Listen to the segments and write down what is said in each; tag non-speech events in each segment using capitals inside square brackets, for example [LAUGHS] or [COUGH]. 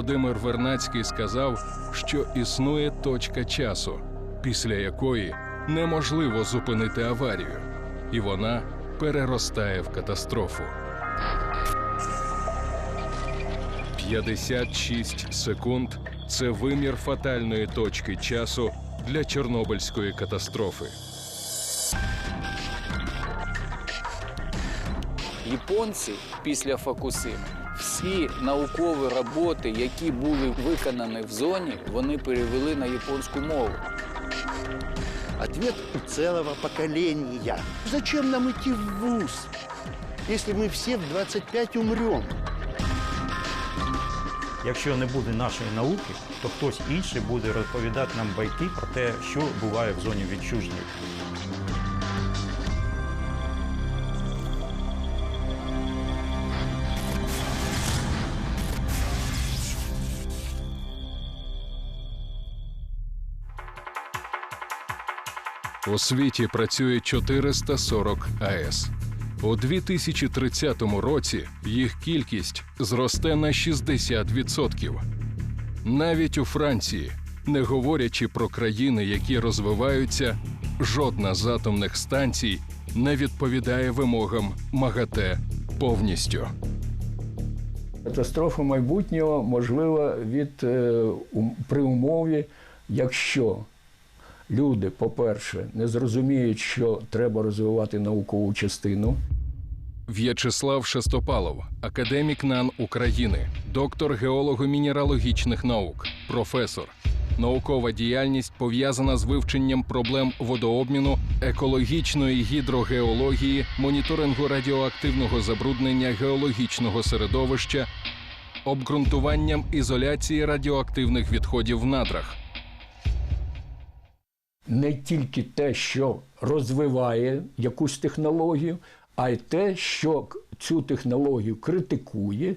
Володимир Вернацький сказав, що існує точка часу, після якої неможливо зупинити аварію, і вона переростає в катастрофу. 56 секунд це вимір фатальної точки часу для Чорнобильської катастрофи. Японці після Фокусими всі наукові роботи, які були виконані в зоні, вони перевели на японську мову. Ответ у целого поколения. Зачем нам идти в ВУЗ, если мы все в 25 умрем? Якщо не буде нашої науки, то хтось інший буде розповідати нам байки про те, що буває в зоні відчуження. У світі працює 440 АЕС. У 2030 році їх кількість зросте на 60%. Навіть у Франції, не говорячи про країни, які розвиваються, жодна з атомних станцій не відповідає вимогам МАГАТЕ повністю. Катастрофа майбутнього можлива від е, при умові, якщо люди, по-перше, не зрозуміють, що треба розвивати наукову частину. В'ячеслав Шестопалов, академік НАН України, доктор геолого-мінералогічних наук, професор. Наукова діяльність пов'язана з вивченням проблем водообміну, екологічної гідрогеології, моніторингу радіоактивного забруднення геологічного середовища, обґрунтуванням ізоляції радіоактивних відходів в надрах. Не тільки те, що розвиває якусь технологію, а й те, що цю технологію критикує,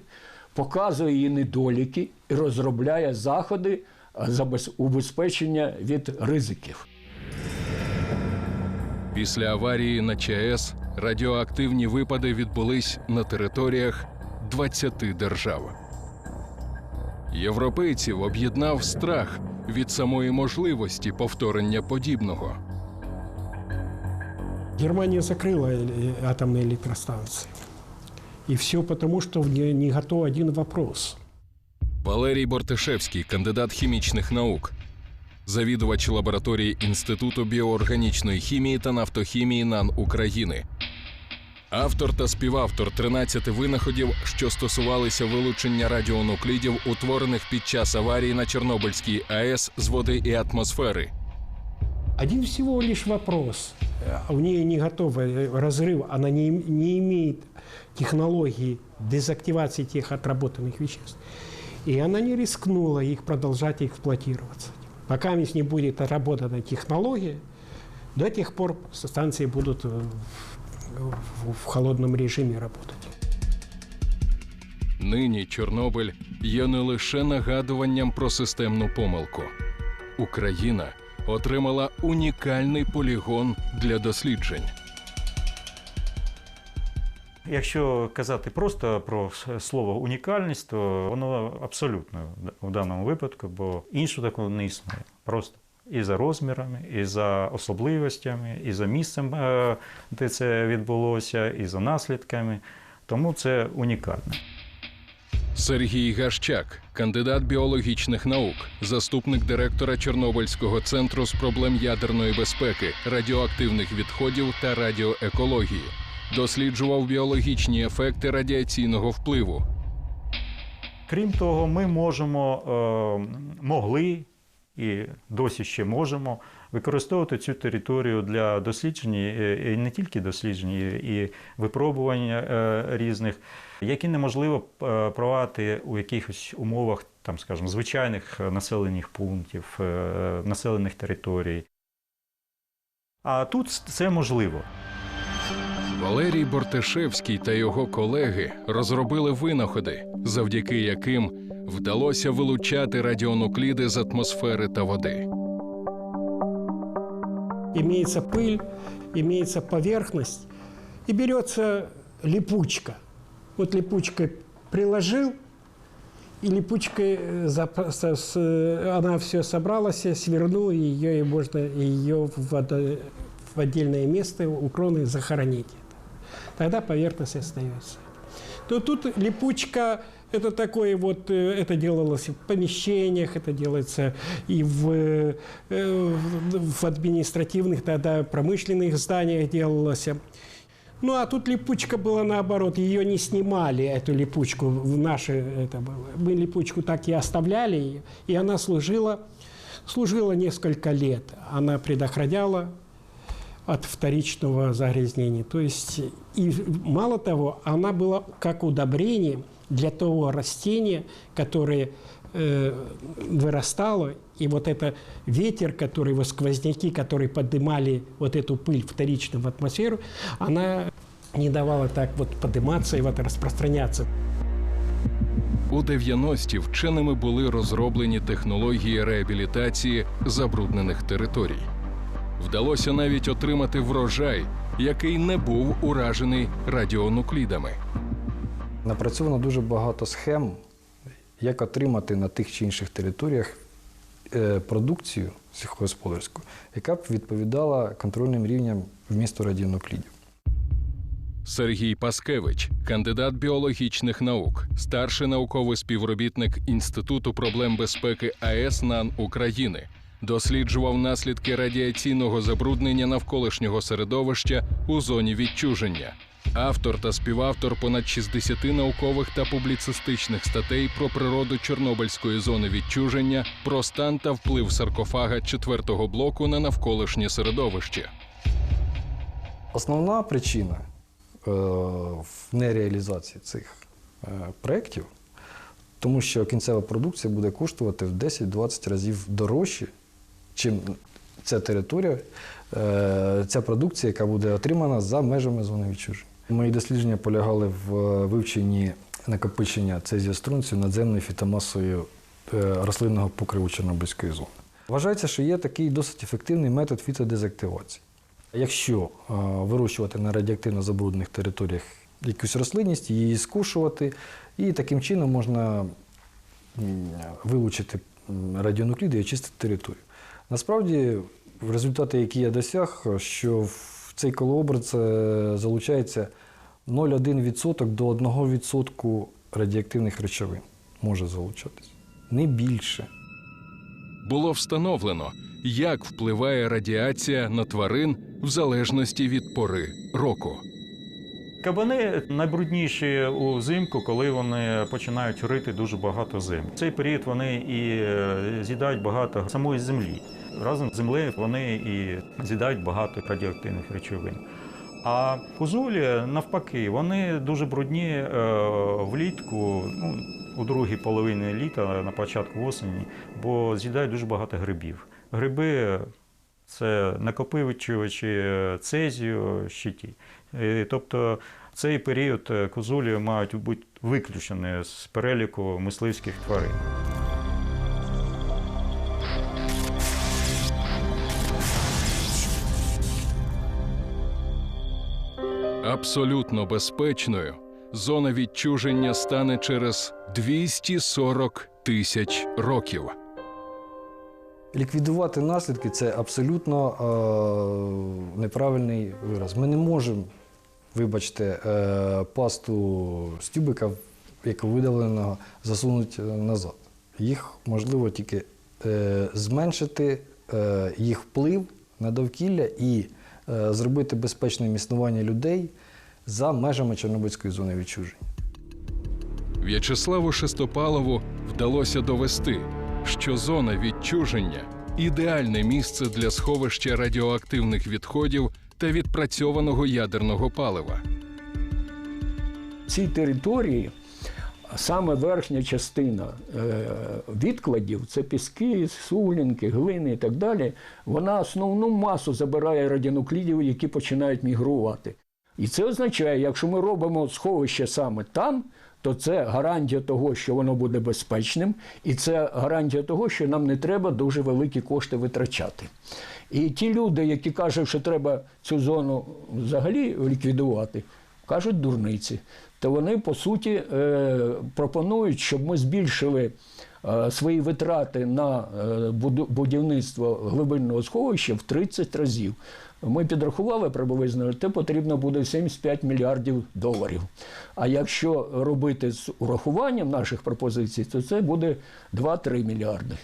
показує її недоліки і розробляє заходи забез- убезпечення від ризиків. Після аварії на ЧАЕС радіоактивні випади відбулись на територіях 20 держав. Європейців об'єднав страх від самої можливості повторення подібного. Германия закрыла э, атомные электростанции. И все потому, что в ней не готов один вопрос. Валерій Бортишевський, кандидат хімічних наук, завідувач лабораторії Інституту біоорганічної хімії та нафтохімії НАН України. Автор та співавтор 13 винаходів, що стосувалися вилучення радіонуклідів, утворених під час аварії на Чорнобильській АЕС з води і атмосфери. Один всего лишь вопрос. Э, У нее не готов э, разрыв, она не, им- не имеет технологии дезактивации тех отработанных веществ. И она не рискнула их продолжать эксплуатироваться. Пока не будет отработана технология, до тех пор станции будут э, в, в холодном режиме работать. Нині Чорнобиль є не лише нагадуванням про системну помилку. Україна отримала унікальний полігон для досліджень. Якщо казати просто про слово унікальність, то воно абсолютно в даному випадку, бо іншого такого не існує. Просто і за розмірами, і за особливостями, і за місцем, е, де це відбулося, і за наслідками. Тому це унікальне. Сергій Гащак, кандидат біологічних наук, заступник директора Чорнобильського центру з проблем ядерної безпеки, радіоактивних відходів та радіоекології, досліджував біологічні ефекти радіаційного впливу. Крім того, ми можемо, е, могли і досі ще можемо використовувати цю територію для досліджень, е, і не тільки досліджень, і- випробування е, різних, які неможливо е, провадити у якихось умовах, там, скажімо, звичайних е, населених пунктів, е, населених територій. А тут це можливо. Валерій Бортишевський та його колеги розробили винаходи, завдяки яким вдалося вилучати радіонукліди з атмосфери та води. имеется пыль, имеется поверхность, и берется липучка. Вот липучкой приложил, И липучкой э, зап- со- с- э, она все собралась, э, свернула ее, и можно ее в, одно- в отдельное место у кроны захоронить. Тогда поверхность остается. То тут липучка это такое вот, э, это делалось в помещениях, это делается и в, э, в административных, тогда промышленных зданиях делалось. Ну, а тут липучка была наоборот, ее не снимали, эту липучку, в наши, это было. Мы липучку так и оставляли и она служила, служила несколько лет. Она предохраняла от вторичного загрязнения. То есть, и мало того, она была как удобрение для того растения, которое э, вырастало, и вот это ветер, который, вот сквозняки, которые поднимали вот эту пыль вторично в атмосферу, она не давала так вот подниматься и вот распространяться. У 90-ті вченими були розроблені технології реабілітації забруднених територій. Вдалося навіть отримати врожай, який не був уражений радіонуклідами. Напрацьовано дуже багато схем, як отримати на тих чи інших територіях е, продукцію сільськогосподарську, яка б відповідала контрольним рівням вмісту радіонуклідів. Сергій Паскевич, кандидат біологічних наук, старший науковий співробітник Інституту проблем безпеки АЕС НАН України, досліджував наслідки радіаційного забруднення навколишнього середовища у зоні відчуження. Автор та співавтор понад 60 наукових та публіцистичних статей про природу Чорнобильської зони відчуження, про стан та вплив саркофага четвертого блоку на навколишнє середовище. Основна причина е, в нереалізації цих е, проєктів, тому що кінцева продукція буде коштувати в 10-20 разів дорожче, чим ця територія, е, ця продукція, яка буде отримана за межами зони відчуження. Мої дослідження полягали в е, вивченні накопичення цезіострунцію надземною фітомасою е, рослинного покриву Чорнобильської зони. Вважається, що є такий досить ефективний метод фітодезактивації. Якщо вирощувати на радіоактивно забруднених територіях якусь рослинність, її скушувати, і таким чином можна вилучити радіонукліди і очистити територію. Насправді, результати, які я досяг, що в цей колообраз е, залучається 0,1% до 1% радіоактивних речовин може залучатись. Не більше. було встановлено, як впливає радіація на тварин в залежності від пори року. Кабани найбрудніші узимку, коли вони починають рити дуже багато землі. В цей період вони і е, з'їдають багато самої землі. Разом з землею вони і з'їдають багато радіоактивних речовин. А кузулі, навпаки, вони дуже брудні е, влітку, ну, у другій половині літа, на початку осені, бо з'їдають дуже багато грибів. Гриби це накопичувачі цезію щиті. Е, Тобто цей період е, козулі мають бути виключені з переліку мисливських тварин. Абсолютно безпечною зона відчуження стане через 240 тисяч років. Ліквідувати наслідки це абсолютно е, неправильний вираз. Ми не можемо, вибачте, е, пасту з тюбика, як видавленого, засунути назад. Їх можливо тільки е, зменшити е, їх вплив на довкілля і е, зробити безпечним існування людей за межами Чорнобильської зони відчуження. В'ячеславу Шестопалову вдалося довести, що зона відчуження ідеальне місце для сховища радіоактивних відходів та відпрацьованого ядерного палива. цій території саме верхня частина е, відкладів це піски, суглінки, глини і так далі. Вона основну масу забирає радіонуклідів, які починають мігрувати. І це означає, якщо ми робимо сховище саме там, то це гарантія того, що воно буде безпечним, і це гарантія того, що нам не треба дуже великі кошти витрачати. І ті люди, які кажуть, що треба цю зону взагалі ліквідувати, кажуть дурниці. То вони, по суті, е, пропонують, щоб ми збільшили е, свої витрати на е, будівництво глибинного сховища в 30 разів. Ми підрахували приблизно, те потрібно буде 75 мільярдів доларів. А якщо робити з урахуванням наших пропозицій, то це буде 2-3 мільярди.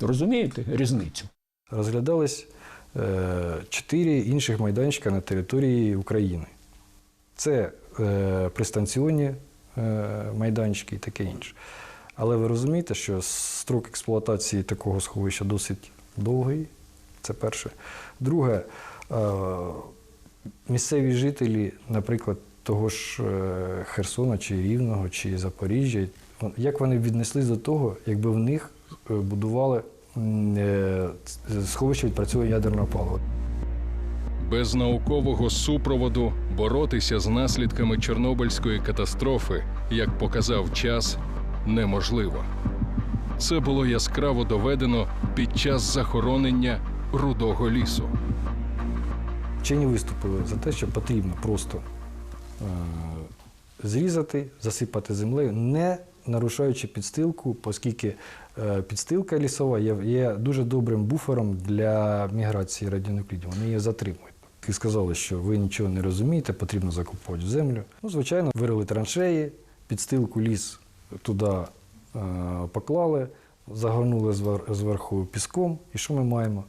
Розумієте різницю? Розглядались е, чотири інших майданчика на території України. Це е, пристанційні е, майданчики і таке інше. Але ви розумієте, що строк експлуатації такого сховища досить довгий. Це перше. Друге, е, місцеві жителі, наприклад, того ж е, Херсона чи Рівного чи Запоріжжя, як вони віднеслись до того, якби в них е, будували сховище відпрацьовування ядерного палива. Без наукового супроводу боротися з наслідками Чорнобильської катастрофи, як показав час, неможливо. Це було яскраво доведено під час захоронення рудого лісу. Вчені виступили за те, що потрібно просто е, зрізати, засипати землею, не нарушаючи підстилку, оскільки е, підстилка лісова є, є дуже добрим буфером для міграції радіонуклідів. Вони її затримують. Ви сказали, що ви нічого не розумієте, потрібно закопувати землю. Ну, звичайно, вирили траншеї, підстилку ліс туди е, поклали, загорнули звер- зверху піском. І що ми маємо?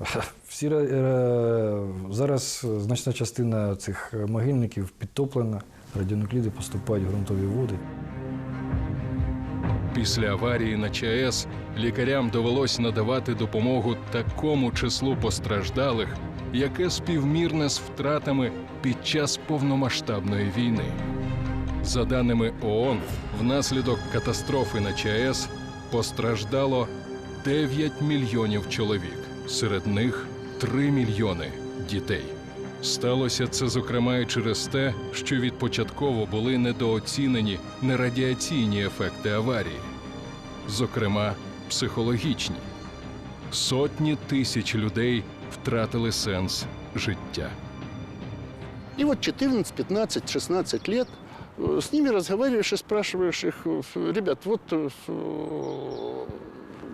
[LAUGHS] Всі е, зараз значна частина цих могильників підтоплена, радіонукліди поступають в ґрунтові води. Після аварії на ЧАЕС лікарям довелось надавати допомогу такому числу постраждалих, яке співмірне з втратами під час повномасштабної війни. За даними ООН, внаслідок катастрофи на ЧАЕС постраждало 9 мільйонів чоловік, серед них 3 мільйони дітей. Сталося це зокрема і через те, що відпочатково були недооцінені нерадіаційні ефекти аварії, зокрема психологічні. Сотні тисяч людей втратили сенс життя. И вот 14, 15, 16 лет э, с ними разговариваешь и спрашиваешь их, э, ребят, вот э, э,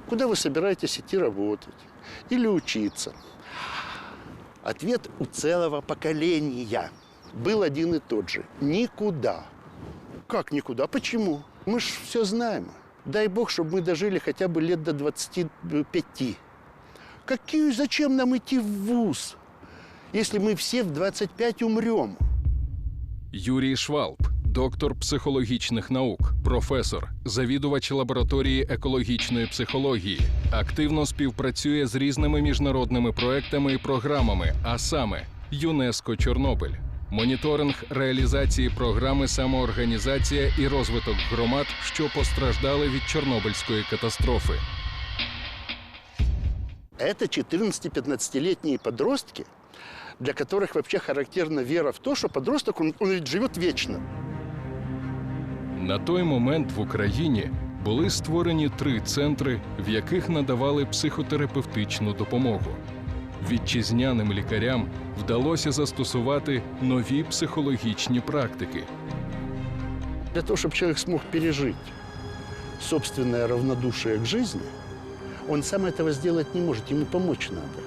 куда вы собираетесь идти работать Или учиться? Ответ у целого поколения был один и тот же. Никуда. Как никуда? Почему? Мы же все знаем. Дай бог, чтобы мы дожили хотя бы лет до 25. Какие, зачем нам идти в ВУЗ, если мы все в 25 умрем? Юрій Швалб, доктор психологічних наук, професор, завідувач лабораторії екологічної психології, активно співпрацює з різними міжнародними проектами і програмами, а саме ЮНЕСКО Чорнобиль, моніторинг реалізації програми самоорганізація і розвиток громад, що постраждали від Чорнобильської катастрофи. Это 14-15-летние подростки, для которых вообще характерна вера в то, что подросток, он, он живет вечно. На той момент в Україні були створені три центри, в яких надавали психотерапевтичну допомогу. Вітчизняним лікарям вдалося застосувати нові психологічні практики. Для того, чтобы человек смог пережить собственное равнодушие к жизни, он сам этого сделать не может, ему помочь надо.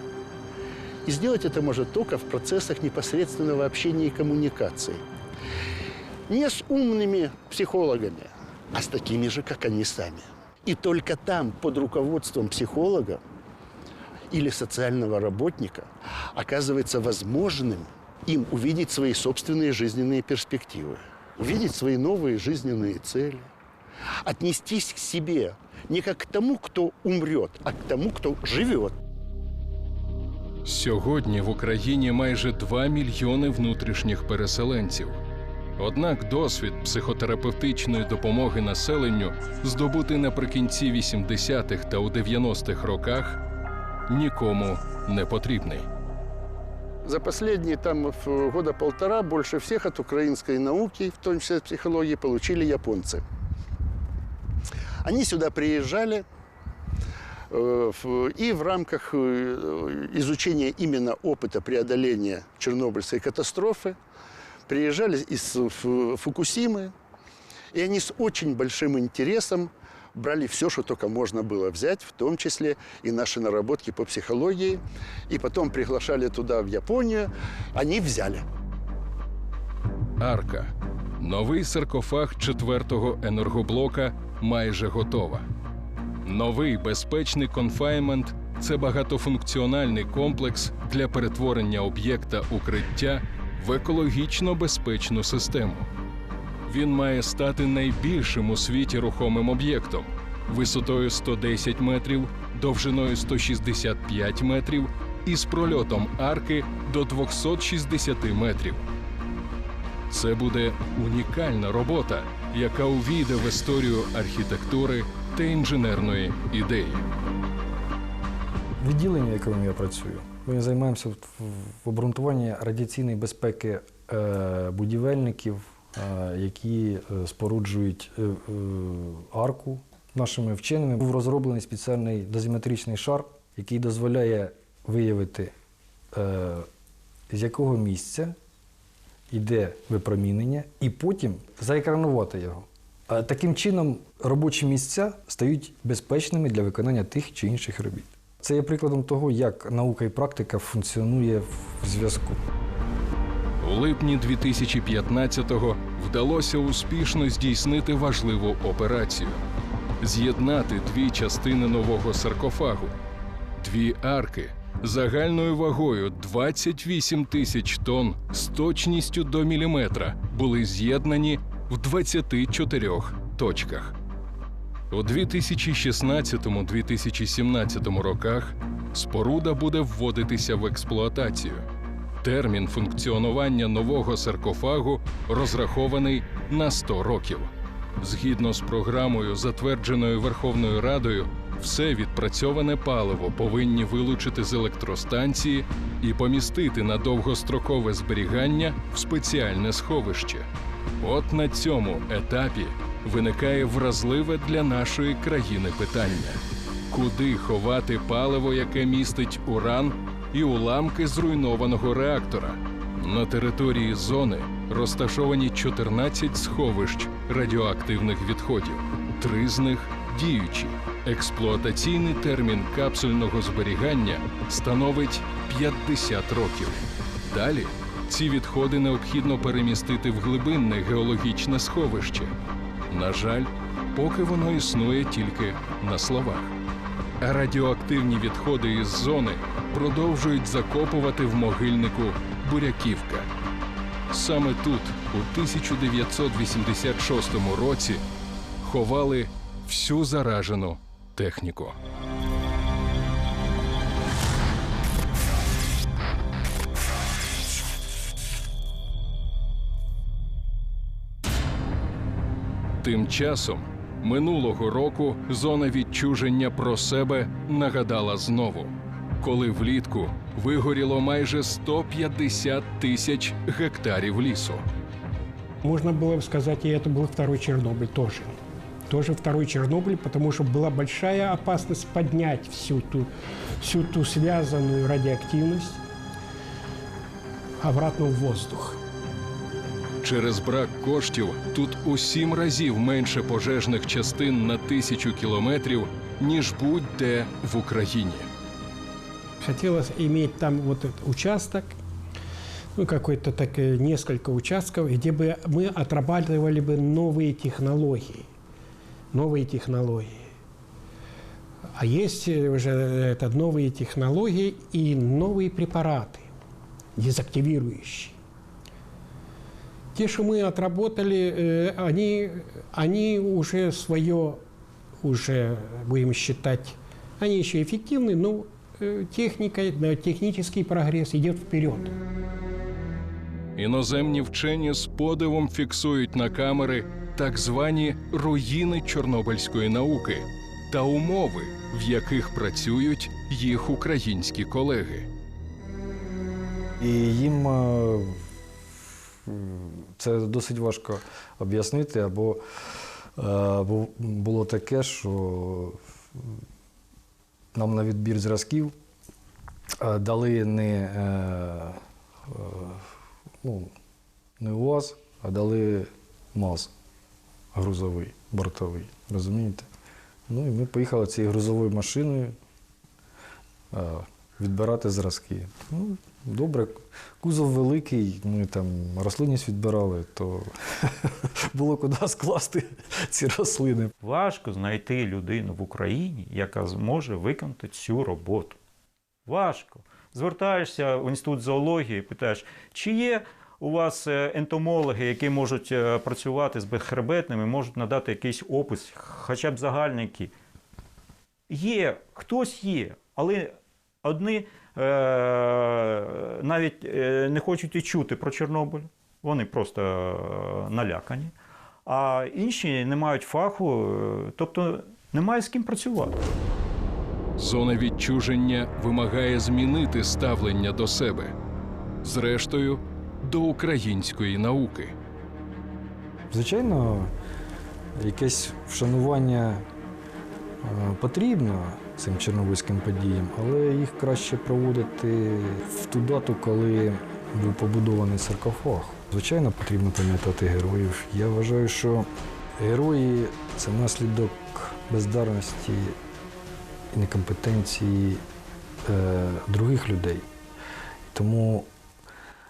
И сделать это может только в процессах непосредственного общения и коммуникации. Не с умными психологами, а с такими же, как они сами. И только там, под руководством психолога или социального работника, оказывается возможным им увидеть свои собственные жизненные перспективы, увидеть свои новые жизненные цели, отнестись к себе не как к тому, кто умрет, а к тому, кто живет. Сьогодні в Україні майже 2 мільйони внутрішніх переселенців. Однак досвід психотерапевтичної допомоги населенню, здобутий наприкінці 80-х та у 90-х роках, нікому не потрібний. За последние там в- года полтора больше всех от украинской науки, в том числе психологии, получили японцы. Они сюда приезжали э, в- и в рамках э, изучения именно опыта преодоления Чернобыльской катастрофы приезжали из Фу- Фукусимы, и они с очень большим интересом брали все, что только можно было взять, в том числе и наши наработки по психологии. И потом приглашали туда, в Японию. Они взяли. Арка. Новий саркофаг четвертого енергоблока майже готова. Новий безпечний конфаймент це багатофункціональний комплекс для перетворення об'єкта укриття в екологічно безпечну систему. Він має стати найбільшим у світі рухомим об'єктом висотою 110 метрів, довжиною 165 метрів і з прольотом арки до 260 метрів. Це буде унікальна робота, яка увійде в історію архітектури та інженерної ідеї. Відділення, в якому я працюю, ми займаємося в обґрунтуванні радіаційної безпеки е, будівельників, е, які е, споруджують арку. Нашими вченими був розроблений спеціальний дозиметричний шар, який дозволяє виявити, з якого місця йде випромінення, і потім заекранувати його. Таким чином робочі місця стають безпечними для виконання тих чи інших робіт. Це є прикладом того, як наука і практика функціонує в зв'язку. У липні 2015-го вдалося успішно здійснити важливу операцію з'єднати дві частини нового саркофагу, дві арки загальною вагою 28 тисяч тонн з точністю до міліметра були з'єднані в 24 точках. У 2016-2017 роках споруда буде вводитися в експлуатацію. Термін функціонування нового саркофагу розрахований на 100 років. Згідно з програмою, затвердженою Верховною Радою, все відпрацьоване паливо повинні вилучити з електростанції і помістити на довгострокове зберігання в спеціальне сховище. От на цьому етапі виникає вразливе для нашої країни питання: куди ховати паливо, яке містить уран і уламки зруйнованого реактора? На території зони розташовані 14 сховищ радіоактивних відходів, три з них діючі. Експлуатаційний термін капсульного зберігання становить 50 років. Далі ці відходи необхідно перемістити в глибинне геологічне сховище. На жаль, поки воно існує тільки на словах. А радіоактивні відходи із зони продовжують закопувати в могильнику Буряківка. Саме тут, у 1986 році, ховали всю заражену техніку. Тим часом минулого року зона відчуження про себе нагадала знову, коли влітку вигоріло майже 150 тисяч гектарів лісу. Можно было бы сказать, и это был второй Чернобыль тоже. Тоже второй Чернобыль, потому что была большая опасность поднять всю ту, всю ту связанную радиоактивность обратно в воздух. Через брак коштів тут у сім разів менше пожежних частин на тисячу кілометрів, ніж будь-де в Україні. Хотелось иметь там вот этот участок, ну, какой-то так, э, несколько участков, где бы мы отрабатывали бы новые технологии. Новые технологии. А есть э, уже это, новые технологии и новые препараты, дезактивирующие. Те, что мы отработали, э, они, они уже свое, уже будем считать, они еще эффективны, но э, техника, да, технический прогресс идет вперед. Іноземні вчені з подивом фіксують на камери так звані руїни чорнобильської науки та умови, в яких працюють їх українські колеги. І їм е, це досить важко об'яснити, або, е, було таке, що нам на відбір зразків е, дали не, е, ну, не УАЗ, а дали МАЗ грузовий, бортовий. Розумієте? Ну і ми поїхали цією грузовою машиною відбирати зразки. Ну, добре, кузов великий, ми там рослинність відбирали, то [LAUGHS] було куди скласти ці рослини. Важко знайти людину в Україні, яка зможе виконати цю роботу. Важко. Звертаєшся в інститут зоології питаєш, чи є у вас е, ентомологи, які можуть е, працювати з безхребетними, можуть надати якийсь опис, хоча б загальненький. Є, хтось є, але одні навіть е, не хочуть і чути про Чорнобиль, вони просто е, налякані, а інші не мають фаху, е, тобто немає з ким працювати. Зона відчуження вимагає змінити ставлення до себе, зрештою, до української науки. Звичайно, якесь вшанування е, потрібно цим чорнобильським подіям, але їх краще проводити в ту дату, коли був побудований саркофаг. Звичайно, потрібно пам'ятати героїв. Я вважаю, що герої це наслідок бездарності і некомпетенції е, других людей. Тому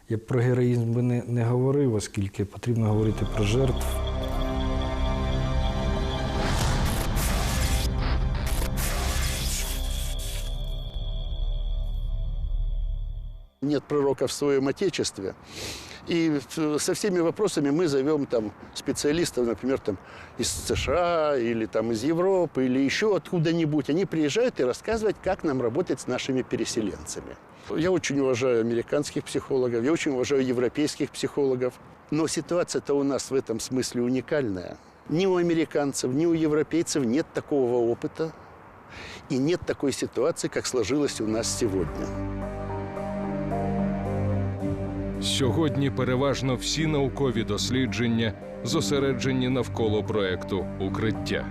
я про героїзм би не, не говорив, оскільки потрібно говорити про жертв. Пророка в своем Отечестве. И со всеми вопросами мы зовем там специалистов, например, там из США или там из Европы или еще откуда-нибудь. Они приезжают и рассказывают, как нам работать с нашими переселенцами. Я очень уважаю американских психологов, я очень уважаю европейских психологов. Но ситуация-то у нас в этом смысле уникальная. Ни у американцев, ни у европейцев нет такого опыта и нет такой ситуации, как сложилась у нас сегодня. Сьогодні переважно всі наукові дослідження зосереджені навколо проекту Укриття.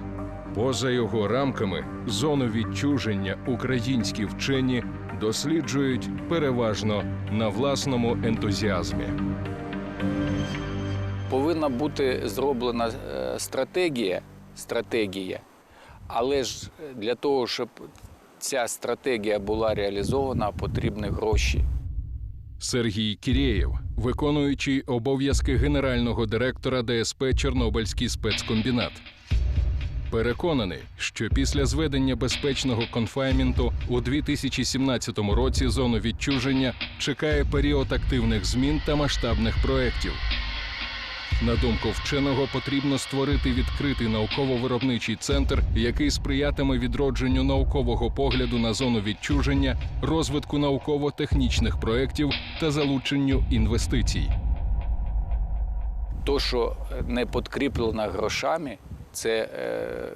Поза його рамками зону відчуження українські вчені досліджують переважно на власному ентузіазмі. Повинна бути зроблена е, стратегія, стратегія, але ж для того, щоб ця стратегія була реалізована, потрібні гроші. Сергій Кірєєв, виконуючий обов'язки генерального директора ДСП Чорнобильський спецкомбінат. Переконаний, що після зведення безпечного конфайменту у 2017 році зону відчуження чекає період активних змін та масштабних проєктів. На думку вченого, потрібно створити відкритий науково-виробничий центр, який сприятиме відродженню наукового погляду на зону відчуження, розвитку науково-технічних проєктів та залученню інвестицій. То, що не підкріплено грошами, це, е,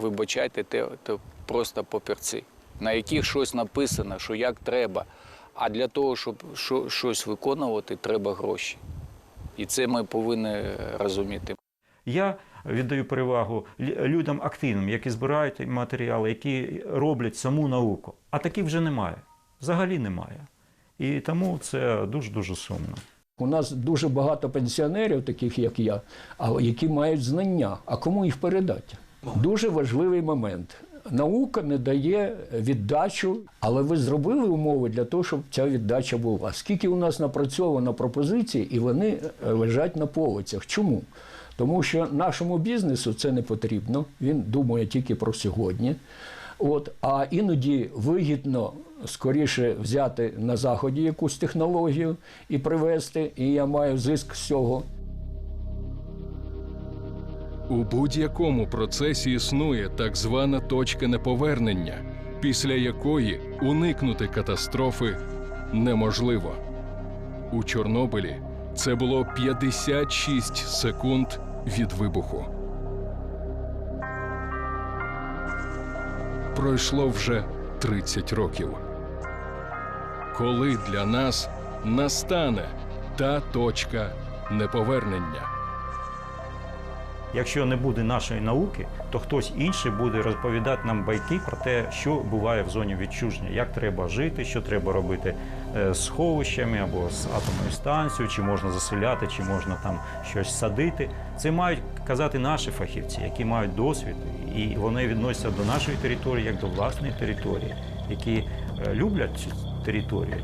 вибачайте, те, те просто папірці, на яких щось написано, що як треба. А для того, щоб щось виконувати, треба гроші. І це ми повинні розуміти. Я віддаю перевагу людям активним, які збирають матеріали, які роблять саму науку. А таких вже немає. Взагалі немає. І тому це дуже-дуже сумно. У нас дуже багато пенсіонерів, таких як я, а які мають знання. А кому їх передати? Дуже важливий момент. Наука не дає віддачу, але ви зробили умови для того, щоб ця віддача була. Скільки у нас напрацьовано пропозицій, і вони е, лежать на полицях. Чому? Тому що нашому бізнесу це не потрібно. Він думає тільки про сьогодні. От, а іноді вигідно скоріше взяти на заході якусь технологію і привезти, і я маю зиск з цього. У будь-якому процесі існує так звана точка неповернення, після якої уникнути катастрофи неможливо. У Чорнобилі це було 56 секунд від вибуху. Пройшло вже 30 років. Коли для нас настане та точка неповернення? Якщо не буде нашої науки, то хтось інший буде розповідати нам байки про те, що буває в зоні відчуження, як треба жити, що треба робити е, з сховищами або з атомною станцією, чи можна заселяти, чи можна там щось садити. Це мають казати наші фахівці, які мають досвід, і вони відносяться до нашої території як до власної території, які е, люблять цю територію.